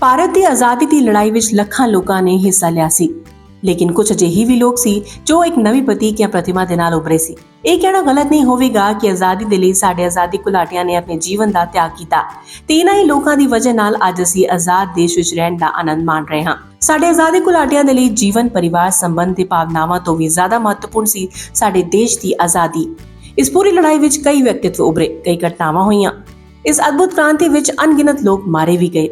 ਭਾਰਤ ਦੀ ਆਜ਼ਾਦੀ ਦੀ ਲੜਾਈ ਵਿੱਚ ਲੱਖਾਂ ਲੋਕਾਂ ਨੇ ਹਿੱਸਾ ਲਿਆ ਸੀ। ਲੇਕਿਨ ਕੁਝ ਅਜਿਹੇ ਵੀ ਲੋਕ ਸੀ ਜੋ ਇੱਕ ਨਵੀਂ ਪ੍ਰਤੀਕ ਜਾਂ ਪ੍ਰਤਿਮਾ ਦੇ ਨਾਲ ਉਭਰੇ ਸੀ। ਇਹ ਕਹਿਣਾ ਗਲਤ ਨਹੀਂ ਹੋਵੇਗਾ ਕਿ ਆਜ਼ਾਦੀ ਦੇ ਲਈ ਸਾਡੇ ਆਜ਼ਾਦੀ ਘੁਲਾਟੀਆਂ ਨੇ ਆਪਣੇ ਜੀਵਨ ਦਾ ਤਿਆਗ ਕੀਤਾ। ਤੇ ਇਹਨਾਂ ਹੀ ਲੋਕਾਂ ਦੀ ਵਜ੍ਹਾ ਨਾਲ ਅੱਜ ਅਸੀਂ ਆਜ਼ਾਦ ਦੇਸ਼ ਵਿੱਚ ਰਹਿਣ ਦਾ ਆਨੰਦ ਮਾਣ ਰਹੇ ਹਾਂ। ਸਾਡੇ ਆਜ਼ਾਦੀ ਘੁਲਾਟੀਆਂ ਦੇ ਲਈ ਜੀਵਨ, ਪਰਿਵਾਰ ਸੰਬੰਧ ਦੀ ਭਾਵਨਾਵਾਂ ਤੋਂ ਵੀ ਜ਼ਿਆਦਾ ਮਹੱਤਵਪੂਰਨ ਸੀ ਸਾਡੇ ਦੇਸ਼ ਦੀ ਆਜ਼ਾਦੀ। ਇਸ ਪੂਰੀ ਲੜਾਈ ਵਿੱਚ ਕਈ ਵਿਅਕਤੀਤਵ ਉਭਰੇ, ਕਈ ਘਟਨਾਵਾਂ ਹੋਈਆਂ। ਇਸ ਅਦਭੁਤ ਕ੍ਰਾਂਤੀ ਵਿੱਚ ਅਣਗਿਣਤ ਲੋਕ ਮਾਰੇ ਵੀ ਗਏ।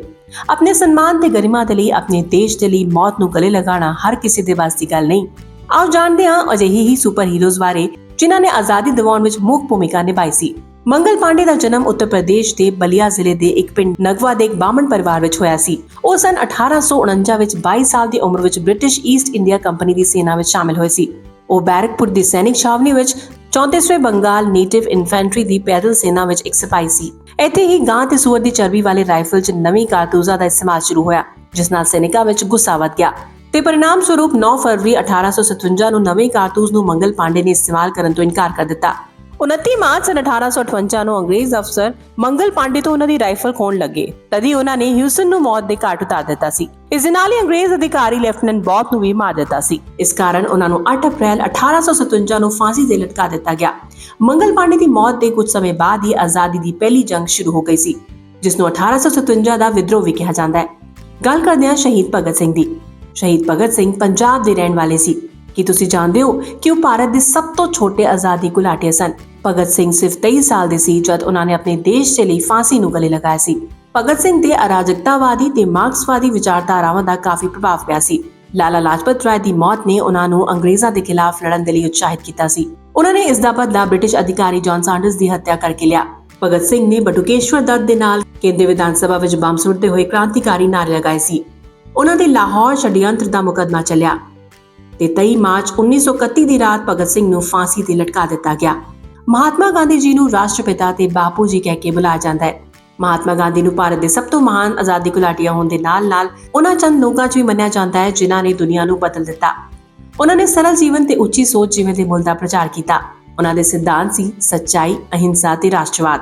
ਆਪਣੇ ਸਨਮਾਨ ਤੇ ਗਰਿਮਾ ਦੇ ਲਈ ਆਪਣੇ ਦੇਸ਼ ਦੇ ਲਈ ਮੌਤ ਨੂੰ ਗਲੇ ਲਗਾਉਣਾ ਹਰ ਕਿਸੇ ਦੇ ਵੱਸ ਗੱਲ ਨਹੀਂ। ਆਓ ਜਾਣਦੇ ਹਾਂ ਅਜਿਹੇ ਹੀ ਸੁਪਰ ਹੀਰੋਜ਼ ਬਾਰੇ, ਜਿਨ੍ਹਾਂ ਨੇ ਆਜ਼ਾਦੀ ਦਿਵਾਉਣ ਵਿੱਚ ਮੁੱਖ ਭੂਮਿਕਾ ਨਿਭਾਈ ਸੀ। ਮੰਗਲ ਪਾਂਡੇ ਦਾ ਜਨਮ ਉੱਤਰ ਪ੍ਰਦੇਸ਼ ਦੇ ਬਲੀਆ ਜ਼ਿਲ੍ਹੇ ਦੇ ਇੱਕ ਪਿੰਡ ਨਗਵਾ ਦੇ ਇੱਕ ਬਾਹਮਣ ਪਰਿਵਾਰ ਵਿੱਚ ਹੋਇਆ ਸੀ। ਉਹ ਸਨ 1849 ਵਿੱਚ 22 ਸਾਲ ਦੀ ਉਮਰ ਵਿੱਚ ਬ੍ਰਿਟਿਸ਼ ਈਸਟ ਇੰਡੀਆ ਕੰਪਨੀ ਦੀ ਸੈਨਾ ਵਿੱਚ ਸ਼ਾਮਿਲ ਹੋਏ ਸੀ। ਉਹ ਬੈਰਕਪੁਰ ਦੀ ਸੈਨਿਕ ਛਾਵਨੀ ਵਿੱਚ 34ਵੇਂ ਬੰਗਾਲ ਨੇਟਿਵ ਇਨਫੈਂਟਰੀ ਦੀ ਪੈਦਲ ਸੈਨਾ ਵਿੱਚ ਇੱਕ ਸਿਪਾਹੀ ਸੀ। ਇੱਥੇ ਹੀ ਗਾਂ ਤੇ ਸੂਰ ਦੀ ਚਰਬੀ ਵਾਲੇ ਰਾਈਫਲ 'ਚ ਨਵੀਂ ਕਾਰਤੂਜ਼ਾਂ ਦਾ ਇਸਤੇਮਾਲ ਸ਼ੁਰੂ ਹੋਇਆ, ਜਿਸ ਨਾਲ ਸੈਨਿਕਾਂ ਵਿੱਚ ਗੁੱਸਾ ਵੱਧ ਗਿਆ। ਤੇ ਪਰਿਣਾਮ ਸਰੂਪ 9 ਫਰਵਰੀ 1857 ਨੂੰ ਨਵੇਂ ਕਾਰਤੂਸ ਨੂੰ ਮੰਗਲ ਪਾਂਡੇ ਨੇ ਇਸਤੇਮਾਲ ਕਰਨ ਤੋਂ ਇਨਕਾਰ ਕਰ ਦਿੱਤਾ। 29 ਮਾਰਚ 1858 ਨੂੰ ਅੰਗਰੇਜ਼ ਅਫਸਰ ਮੰਗਲ ਪਾਂਡੇ ਤੋਂ ਉਹਨਾਂ ਦੀ ਰਾਈਫਲ ਖੋਣ ਲੱਗੇ। ਤਦੀ ਉਹਨਾਂ ਨੇ ਹਿਊਸਨ ਨੂੰ ਮੌਤ ਦੇ ਘਾਟ ਉਤਾਰ ਦਿੱਤਾ ਸੀ। ਇਸ ਦੇ ਨਾਲ ਹੀ ਅੰਗਰੇਜ਼ ਅਧਿਕਾਰੀ ਲੈਫਟੀਨੈਂਟ ਬੌਤ ਨੂੰ ਵੀ ਮਾਰ ਦਿੱਤਾ ਸੀ। ਇਸ ਕਾਰਨ ਉਹਨਾਂ ਨੂੰ 8 ਅਪ੍ਰੈਲ 1857 ਨੂੰ ਫਾਂਸੀ ਤੇ ਲਟਕਾ ਦਿੱਤਾ ਗਿਆ। ਮੰਗਲ ਪਾਂਡੇ ਦੀ ਮੌਤ ਦੇ ਕੁਝ ਸਮੇਂ ਬਾਅਦ ਹੀ ਆਜ਼ਾਦੀ ਦੀ ਪਹਿਲੀ ਜੰਗ ਸ਼ੁਰੂ ਹੋ ਗਈ ਸੀ ਜਿਸ ਨੂੰ 1857 ਦਾ ਵਿਦਰੋਹ ਵੀ ਕਿਹਾ ਜਾਂਦਾ ਹੈ। ਗੱਲ ਕਰਦੇ ਹਾਂ ਸ਼ਹੀਦ ਭਗਤ ਸਿੰਘ ਦੀ। ਸ਼ਹੀਦ ਭਗਤ ਸਿੰਘ ਪੰਜਾਬ ਦੇ ਰਹਿਣ ਵਾਲੇ ਸੀ। ਕੀ ਤੁਸੀਂ ਜਾਣਦੇ ਹੋ ਕਿ ਉਹ ਭਾਰਤ ਦੇ ਸਭ ਤੋਂ ਛੋਟੇ ਆਜ਼ਾਦੀ ਘੁਲਾਟੀਏ ਸਨ? ਭਗਤ ਸਿੰਘ ਸਿਰਫ 23 ਸਾਲ ਦੇ ਸੀ ਜਦ ਉਹਨਾਂ ਨੇ ਆਪਣੇ ਦੇਸ਼ ਦੇ ਲਈ ਫਾਂਸੀ ਨੂੰ ਗਲੇ ਲਗਾਇਆ ਸੀ। ਭਗਤ ਸਿੰਘ ਦੇ ਅਰਾਜਕਤਾਵਾਦੀ ਤੇ ਮਾਰਕਸਵਾਦੀ ਵਿਚਾਰਧਾਰਾਵਾਂ ਦਾ ਕਾਫੀ ਪ੍ਰਭਾਵ ਪਿਆ ਸੀ। ਲਾਲਾ ਲਾਜਪਤ ਰਾਏ ਦੀ ਮੌਤ ਨੇ ਉਹਨਾਂ ਨੂੰ ਅੰਗਰੇਜ਼ਾਂ ਦੇ ਖਿਲਾਫ ਲੜਨ ਦੇ ਲਈ ਉਤਸ਼ਾਹਿਤ ਕੀਤਾ ਸੀ। ਉਹਨਾਂ ਨੇ ਇਸ ਦਾ ਬਦਲਾ ਬ੍ਰਿਟਿਸ਼ ਅਧਿਕਾਰੀ ਜੌਨ ਸਾਂਡਰਸ ਦੀ ਹੱਤਿਆ ਕਰਕੇ ਲਿਆ ਭਗਤ ਸਿੰਘ ਨੇ ਬਟੁਕੇਸ਼ਵਰ ਦੱਤ ਦੇ ਨਾਲ ਕੇਂਦਰੀ ਵਿਧਾਨ ਸਭਾ ਵਿੱਚ ਬੰਬ ਸੁੱਟਦੇ ਹੋਏ ਕ੍ਰਾਂਤੀਕਾਰੀ ਨਾਰੇ ਲਗਾਏ ਸੀ ਉਹਨਾਂ ਦੇ ਲਾਹੌਰ ਛੜਯੰਤਰ ਦਾ ਮੁਕੱਦਮਾ ਚੱਲਿਆ ਤੇ 23 ਮਾਰਚ 1931 ਦੀ ਰਾਤ ਭਗਤ ਸਿੰਘ ਨੂੰ ਫਾਂਸੀ ਤੇ ਲਟਕਾ ਦਿੱਤਾ ਗਿਆ ਮਹਾਤਮਾ ਗਾਂਧੀ ਜੀ ਨੂੰ ਰਾਸ਼ਟਰਪਿਤਾ ਤੇ ਬਾਪੂ ਜੀ ਕਹਿ ਕੇ ਬੁਲਾਇਆ ਜਾਂਦਾ ਹੈ ਮਹਾਤਮਾ ਗਾਂਧੀ ਨੂੰ ਭਾਰਤ ਦੇ ਸਭ ਤੋਂ ਮਹਾਨ ਆਜ਼ਾਦੀ ਘੁਲਾਟੀਆਂ ਹੋਣ ਦੇ ਨਾਲ-ਨਾਲ ਉਹਨਾਂ ਚੰਦ ਲੋਕਾਂ 'ਚ ਵੀ ਮੰਨਿਆ ਜਾਂਦਾ ਹੈ ਜਿਨ੍ਹਾਂ ਨੇ ਦੁਨੀਆ ਨੂੰ ਬਦਲ ਦਿੱਤਾ ਉਹਨਾਂ ਨੇ ਸਰਲ ਜੀਵਨ ਤੇ ਉੱਚੀ ਸੋਚ ਜਿਵੇਂ ਦੇ ਮੁੱਲ ਦਾ ਪ੍ਰਚਾਰ ਕੀਤਾ। ਉਹਨਾਂ ਦੇ ਸਿਧਾਂਤ ਸੀ ਸੱਚਾਈ, ਅਹਿੰਸਾ ਤੇ ਰਾਸ਼ਟਰਵਾਦ।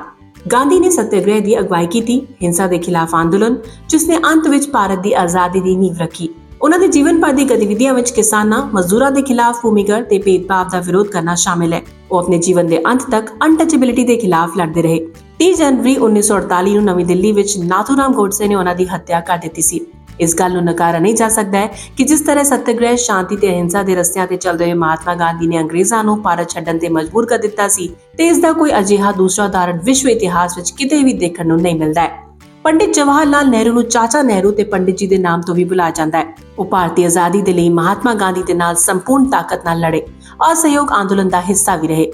ਗਾਂਧੀ ਨੇ ਸੱਤਿਆਗ੍ਰਹਿ ਦੀ ਅਗਵਾਈ ਕੀਤੀ। ਹਿੰਸਾ ਦੇ ਖਿਲਾਫ ਅੰਦੋਲਨ, ਜਿਸ ਨੇ ਅੰਤ ਵਿੱਚ ਭਾਰਤ ਦੀ ਆਜ਼ਾਦੀ ਦੀ ਨੀਂਹ ਰੱਖੀ। ਉਹਨਾਂ ਦੇ ਜੀਵਨ ਭਰ ਦੀ ਗਤੀਵਿਧੀਆਂ ਵਿੱਚ ਕਿਸਾਨਾਂ, ਮਜ਼ਦੂਰਾਂ ਦੇ ਖਿਲਾਫ ਭੂਮੀਗਤ ਤੇ ਭੇਦਭਾਵ ਦਾ ਵਿਰੋਧ ਕਰਨਾ ਸ਼ਾਮਿਲ ਹੈ। ਉਹ ਆਪਣੇ ਜੀਵਨ ਦੇ ਅੰਤ ਤੱਕ ਅਨਟਚੇਬਿਲਿਟੀ ਦੇ ਖਿਲਾਫ ਲੜਦੇ ਰਹੇ। 30 ਜਨਵਰੀ 1948 ਨੂੰ ਨਵੀਂ ਦਿੱਲੀ ਵਿੱਚ ਨਾਥੂਰਾਮ ਗੋਡਸੇ ਨੇ ਉਹਨਾਂ ਦੀ ਹੱਤਿਆ ਕਰ ਦਿੱਤੀ ਸੀ। ਇਸ ਗੱਲ ਨੂੰ ਨਕਾਰਾ ਨਹੀਂ ਜਾ ਸਕਦਾ ਹੈ ਕਿ ਜਿਸ ਤਰ੍ਹਾਂ ਸੱਤਿਆਗ੍ਰਹਿ ਸ਼ਾਂਤੀ ਤੇ ਅਹਿੰਸਾ ਦੇ ਰਸਤਿਆਂ ਤੇ ਚੱਲਦੇ ਹੋਏ ਮਹਾਤਮਾ ਗਾਂਧੀ ਨੇ ਅੰਗਰੇਜ਼ਾਂ ਨੂੰ ਭਾਰਤ ਛੱਡਣ ਤੇ ਮਜਬੂਰ ਕਰ ਦਿੱਤਾ ਸੀ ਤੇ ਇਸ ਦਾ ਕੋਈ ਅਜਿਹਾ ਦੂਸਰਾ ਉਦਾਹਰਣ ਵਿਸ਼ਵ ਇਤਿਹਾਸ ਵਿੱਚ ਕਿਤੇ ਵੀ ਦੇਖਣ ਨੂੰ ਨਹੀਂ ਮਿਲਦਾ ਹੈ। ਪੰਡਿਤ ਜਵਾਹਰ ਲਾਲ ਨਹਿਰੂ ਨੂੰ ਚਾਚਾ ਨਹਿਰੂ ਤੇ ਪੰਡਿਤ ਜੀ ਦੇ ਨਾਮ ਤੋਂ ਵੀ ਬੁਲਾਇਆ ਜਾਂਦਾ ਹੈ। ਉਹ ਭਾਰਤੀ ਆਜ਼ਾਦੀ ਦੇ ਲਈ ਮਹਾਤਮਾ ਗਾਂਧੀ ਦੇ ਨਾਲ ਸੰਪੂਰਨ ਤਾਕਤ ਨਾਲ ਲੜੇ। ਅਸਹਿਯੋਗ ਅੰਦੋਲਨ ਦਾ ਹਿੱਸਾ ਵੀ ਰਹੇ।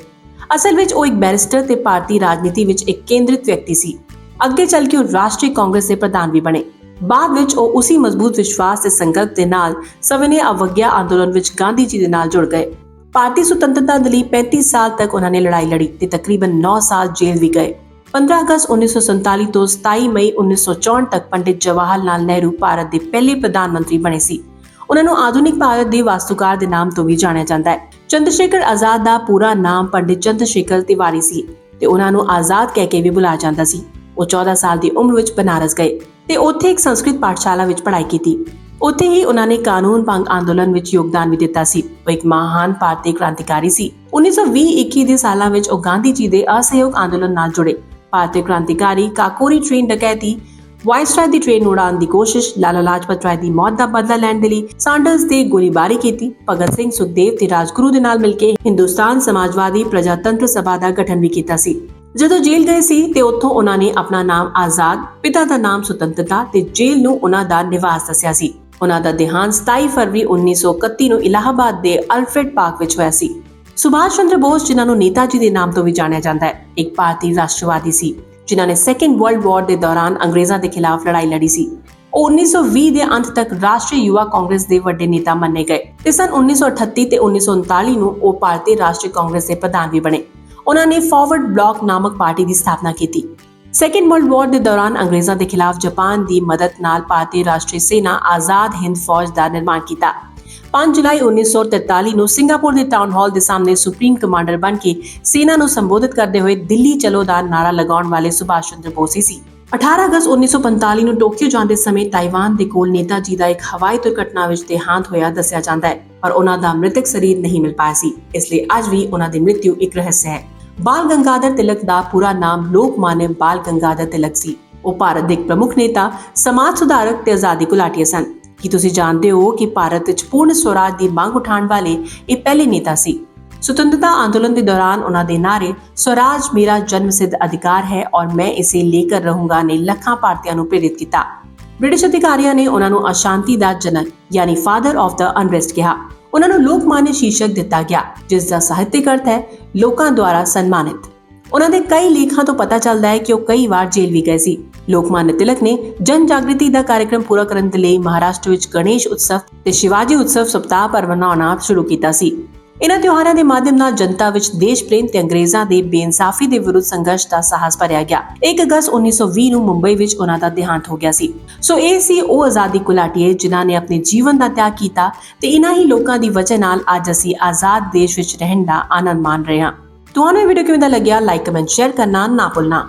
ਅਸਲ ਵਿੱਚ ਉਹ ਇੱਕ ਬੈਰਿਸਟਰ ਤੇ ਭਾਰਤੀ ਰਾਜਨੀਤੀ ਵਿੱਚ ਇੱਕ ਕੇਂਦਰਿਤ ਵਿਅਕਤੀ ਸੀ। ਅੱਗੇ ਚੱਲ ਕੇ ਉਹ ਰਾਸ਼ਟਰੀ ਕਾਂਗਰਸ ਦੇ ਪ੍ਰਧਾਨ ਵੀ ਬਣੇ। ਬਾਅਦ ਵਿੱਚ ਉਹ ਉਸੇ ਮਜ਼ਬੂਤ ਵਿਸ਼ਵਾਸ ਤੇ ਸੰਕਲਪ ਦੇ ਨਾਲ ਸਵਨੇ ਅਵਗਿਆ ਅੰਦੋਲਨ ਵਿੱਚ ਗਾਂਧੀ ਜੀ ਦੇ ਨਾਲ ਜੁੜ ਗਏ। ਭਾਰਤੀ ਸੁਤੰਤਰਤਾ ਦੇ ਲਈ 35 ਸਾਲ ਤੱਕ ਉਹਨਾਂ ਨੇ ਲੜਾਈ ਲੜੀ ਤੇ ਤਕਰੀਬਨ 9 ਸਾਲ ਜੇਲ੍ਹ ਵੀ ਗਏ। 15 ਅਗਸਤ 1947 ਤੋਂ 27 ਮਈ 1964 ਤੱਕ ਪੰਡਿਤ ਜਵਾਹਰ ਲਾਲ ਨਹਿਰੂ ਭਾਰਤ ਦੇ ਪਹਿਲੇ ਪ੍ਰਧਾਨ ਮੰਤਰੀ ਬਣੇ ਸੀ। ਉਹਨਾਂ ਨੂੰ ਆਧੁਨਿਕ ਭਾਰਤ ਦੇ ਵਾਸਤੂਕਾਰ ਦੇ ਨਾਮ ਤੋਂ ਵੀ ਜਾਣਿਆ ਜਾਂਦਾ ਹੈ। ਚੰਦਰਸ਼ੇਖਰ ਆਜ਼ਾਦ ਦਾ ਪੂਰਾ ਨਾਮ ਪੰਡਿਤ ਚੰਦਰਸ਼ੇਖਰ ਤਿਵਾਰੀ ਸੀ ਤੇ ਉਹਨਾਂ ਨੂੰ ਆਜ਼ਾਦ ਕਹਿ ਕੇ ਵੀ ਬੁਲਾਇਆ ਜਾਂਦਾ ਸੀ। ਉਹ 14 ਸਾਲ ਦੀ ਉਮਰ ਵਿੱਚ ਬਨਾਰਸ ਗਏ। ਤੇ ਉੱਥੇ ਇੱਕ ਸੰਸਕ੍ਰਿਤ ਪਾਠਸ਼ਾਲਾ ਵਿੱਚ ਪੜ੍ਹਾਈ ਕੀਤੀ। ਉੱਥੇ ਹੀ ਉਹਨਾਂ ਨੇ ਕਾਨੂੰਨ ਭੰਗ ਅੰਦੋਲਨ ਵਿੱਚ ਯੋਗਦਾਨ ਵੀ ਦਿੱਤਾ ਸੀ। ਉਹ ਇੱਕ ਮਹਾਨ ਭਾਰਤੀ ਕ੍ਰਾਂਤੀਕਾਰੀ ਸੀ। 1920-21 ਦੇ ਸਾਲਾਂ ਵਿੱਚ ਉਹ ਗਾਂਧੀ ਜੀ ਦੇ ਅਸਹਿਯੋਗ ਅੰਦੋਲਨ ਨਾਲ ਜੁੜੇ। ਭਾਰਤੀ ਕ੍ਰਾਂਤੀਕਾਰੀ ਕਾਕੋਰੀ ਟ੍ਰੇਨ ਡਕੈਤੀ ਵਾਇਸਰਾਏ ਦੀ ਟ੍ਰੇਨ ਉਡਾਉਣ ਦੀ ਕੋਸ਼ਿਸ਼, ਲਾਲਾ ਲਾਜਪਤ ਰਾਏ ਦੀ ਮੌਤ ਦਾ ਬਦਲਾ ਲੈਣ ਦੇ ਲਈ ਸਾਂਡਰਸ ਦੇ ਗੋਲੀਬਾਰੀ ਕੀਤੀ। ਭਗਤ ਸਿੰਘ ਸੁਖਦੇਵ ਤੇ ਰਾਜਗੁਰੂ ਦੇ ਨਾਲ ਮਿਲ ਕੇ ਹਿੰਦੁਸਤਾਨ ਸਮਾਜਵਾਦੀ ਪ੍ਰਜਾਤੰਤਰ ਸਭਾ ਦਾ ਗਠਨ ਵੀ ਕੀਤਾ ਸੀ। ਜਦੋਂ ਜੇਲ੍ਹ ਗਏ ਸੀ ਤੇ ਉੱਥੋਂ ਉਹਨਾਂ ਨੇ ਆਪਣਾ ਨਾਮ ਆਜ਼ਾਦ, ਪਿਤਾ ਦਾ ਨਾਮ ਸੁਤੰਤਰਤਾ ਤੇ ਜੇਲ੍ਹ ਨੂੰ ਉਹਨਾਂ ਦਾ ਨਿਵਾਸ ਦੱਸਿਆ ਸੀ। ਉਹਨਾਂ ਦਾ ਦੇਹਾਂਤ 27 ਫਰਵਰੀ 1931 ਨੂੰ ਇਲਾਹਾਬਾਦ ਦੇ ਅਲਫਰੈਡ ਪਾਰਕ ਵਿੱਚ ਹੋਇਆ ਸੀ। ਸੁਭਾਸ਼ ਚੰਦਰ ਬੋਸ, ਜਿਨ੍ਹਾਂ ਨੂੰ ਨੇਤਾ ਜੀ ਦੇ ਨਾਮ ਤੋਂ ਵੀ ਜਾਣਿਆ ਜਾਂਦਾ ਹੈ, ਇੱਕ ਭਾਰਤੀ ਰਾਸ਼ਟਰਵਾਦੀ ਸੀ, ਜਿਨ੍ਹਾਂ ਨੇ ਸੈਕੰਡ ਵਰਲਡ ਵਾਰ ਦੇ ਦੌਰਾਨ ਅੰਗਰੇਜ਼ਾਂ ਦੇ ਖਿਲਾਫ ਲੜਾਈ ਲੜੀ ਸੀ। ਉਹ 1920 ਦੇ ਅੰਤ ਤੱਕ ਰਾਸ਼ਟਰੀ ਯੁਵਾ ਕਾਂਗਰਸ ਦੇ ਵੱਡੇ ਨੇਤਾ ਮੰਨੇ ਗਏ ਤੇ ਸਨ 1938 ਤੇ 1939 ਨੂੰ ਉਹ ਭਾਰਤੀ ਰਾਸ਼ਟਰੀ ਕਾਂਗਰਸ ਦੇ ਪ੍ਰਧਾਨ ਵੀ ਬਣੇ। ਉਹਨਾਂ ਨੇ ਫਾਰਵਰਡ ਬਲਾਕ ਨਾਮਕ ਪਾਰਟੀ ਦੀ ਸਥਾਪਨਾ ਕੀਤੀ। ਸੈਕੰਡ ਵਰਲਡ ਵਾਰ ਦੇ ਦੌਰਾਨ ਅੰਗਰੇਜ਼ਾਂ ਦੇ ਖਿਲਾਫ ਜਾਪਾਨ ਦੀ ਮਦਦ ਨਾਲ ਭਾਰਤੀ ਰਾਸ਼ਟਰੀ ਸੈਨਾ ਆਜ਼ਾਦ ਹਿੰਦ ਫੌਜ ਦਾ ਨਿਰਮਾਣ ਕੀਤਾ। 5 ਜੁਲਾਈ 1943 ਨੂੰ ਸਿੰਗਾਪੁਰ ਦੇ ਟਾਊਨ ਹਾਲ ਦੇ ਸਾਹਮਣੇ ਸੁਪਰੀਮ ਕਮਾਂਡਰ ਬਣ ਕੇ ਸੈਨਾ ਨੂੰ ਸੰਬੋਧਿਤ ਕਰਦੇ ਹੋਏ ਦਿੱਲੀ ਚਲੋ ਦਾ ਨਾਰਾ ਲਗਾਉਣ ਵਾਲੇ ਸੁਭਾਸ਼ ਚੰਦਰ ਬੋਸ ਹੀ ਸੀ। 18 ਅਗਸਤ 1945 ਨੂੰ ਟੋਕੀਓ ਜਾਂਦੇ ਸਮੇਂ ਤਾਈਵਾਨ ਦੇ ਕੋਲ ਨੇਤਾ ਜੀ ਦਾ ਇੱਕ ਹਵਾਈ ਦੁਰਘਟਨਾ ਵਿੱਚ ਦੇਹਾਂਤ ਹੋਇਆ ਦੱਸਿਆ ਜਾਂਦਾ ਹੈ, ਪਰ ਉਹਨਾਂ ਦਾ ਮ੍ਰਿਤਕ ਸਰੀਰ ਨਹੀਂ ਮਿਲ ਪਾਇਆ ਸੀ, ਇਸ ਲਈ ਅੱਜ ਵੀ ਉਹਨਾਂ ਦੀ ਮ੍ਰਿਤਿੂ ਇੱਕ ਰਹੱਸ ਹੈ। ਬਾਲ ਗੰਗਾਧਰ ਤਿਲਕ ਦਾ ਪੂਰਾ ਨਾਮ ਲੋਕਮਾਨਯ ਬਾਲ ਗੰਗਾਧਰ ਤਿਲਕ ਸੀ। ਉਹ ਭਾਰਤ ਦੇ ਇੱਕ ਪ੍ਰਮੁੱਖ ਨੇਤਾ, ਸਮਾਜ ਸੁਧਾਰਕ ਤੇ ਆਜ਼ਾਦੀ ਘੁਲਾਟੀਏ ਸਨ। ਕੀ ਤੁਸੀਂ ਜਾਣਦੇ ਹੋ ਕਿ ਭਾਰਤ ਵਿੱਚ ਪੂਰਨ ਸਵਰਾਜ ਦੀ ਮੰਗ ਉਠਾਉਣ ਵਾਲੇ ਇਹ ਪਹਿਲੇ ਨੇਤਾ ਸੀ? ਸੁਤੰਤਰਤਾ ਅੰਦੋਲਨ ਦੇ ਦੌਰਾਨ ਉਹਨਾਂ ਦੇ ਨਾਰੇ ਸਵਰਾਜ ਮੇਰਾ ਜਨਮ ਸਿੱਧ ਅਧਿਕਾਰ ਹੈ ਔਰ ਮੈਂ ਇਸੇ ਲੇਕਰ ਰਹੂੰਗਾ ਨੇ ਲੱਖਾਂ ਭਾਰਤੀਆਂ ਨੂੰ ਪ੍ਰੇਰਿਤ ਕੀਤਾ। ਬ੍ਰਿਟਿਸ਼ ਅਧਿਕਾਰੀਆਂ ਨੇ ਉਹਨਾਂ ਨੂੰ ਅਸ਼ਾਂਤੀ ਦਾ ਜਨਕ, ਯਾਨੀ ਫਾਦਰ ਆਫ ਦਾ ਅਨਰੈਸਟ ਕਿਹਾ। ਉਹਨਾਂ ਨੂੰ ਲੋਕਮਾਨਯ ਸ਼ੀਰਸ਼ਕ ਦਿੱਤਾ ਗਿਆ, ਜਿਸ ਦਾ ਸਾਹਿਤਿਕ ਅਰਥ ਹੈ ਲੋਕਾਂ ਦੁਆਰਾ ਸਨਮਾਨਿਤ। ਉਹਨਾਂ ਦੇ ਕਈ ਲੇਖਾਂ ਤੋਂ ਪਤਾ ਚੱਲਦਾ ਹੈ ਕਿ ਉਹ ਕਈ ਵਾਰ ਜੇਲ੍ਹ ਵੀ ਗਏ ਸੀ। ਲੋਕਮਾਨਯ ਤਿਲਕ ਨੇ ਜਨ ਜਾਗ੍ਰਿਤੀ ਦਾ ਕਾਰਜਕ੍ਰਮ ਪੂਰਾ ਕਰਨ ਦੇ ਲਈ ਮਹਾਰਾਸ਼ਟਰ ਵਿੱਚ ਗਣੇਸ਼ ਉਤਸਵ ਤੇ ਸ਼ਿਵਾਜੀ ਉਤਸਵ ਸਪਤਾਹ ਪਰ ਮਨਾਉਣਾ ਸ਼ੁਰੂ ਕੀਤਾ ਸੀ। ਇਹਨਾਂ ਤਿਉਹਾਰਾਂ ਦੇ ਮਾਧਿਅਮ ਨਾਲ ਜਨਤਾ ਵਿੱਚ ਦੇਸ਼ ਪ੍ਰੇਮ ਤੇ ਅੰਗਰੇਜ਼ਾਂ ਦੇ ਬੇਇਨਸਾਫੀ ਦੇ ਵਿਰੁੱਧ ਸੰਘਰਸ਼ ਦਾ ਸਾਹਸ ਭਰਿਆ ਗਿਆ। 1 ਅਗਸਤ 1920 ਨੂੰ ਮੁੰਬਈ ਵਿੱਚ ਉਹਨਾਂ ਦਾ ਦੇਹਾਂਤ ਹੋ ਗਿਆ ਸੀ। ਸੋ ਇਹ ਸੀ ਉਹ ਆਜ਼ਾਦੀ ਘੁਲਾਟੀਏ ਜਿਨ੍ਹਾਂ ਨੇ ਆਪਣੇ ਜੀਵਨ ਦਾ ਤਿਆਗ ਕੀਤਾ ਤੇ ਇਨ੍ਹਾਂ ਹੀ ਲੋਕਾਂ ਦੀ ਵਜ੍ਹਾ ਨਾਲ ਅੱਜ ਅਸੀਂ ਆਜ਼ਾਦ ਦੇਸ਼ ਵਿੱਚ ਰਹਿਣ ਦਾ ਆਨੰਦ ਮਾਣ ਰਹੇ ਹਾਂ। ਤੁਹਾਨੂੰ ਇਹ ਵੀਡੀਓ ਕਿਵੇਂ ਦਾ ਲੱਗਿਆ? ਲਾਈਕ ਕਮੈਂਟ ਸ਼ੇਅਰ ਕਰਨਾ ਨਾ ਭੁੱਲਣਾ।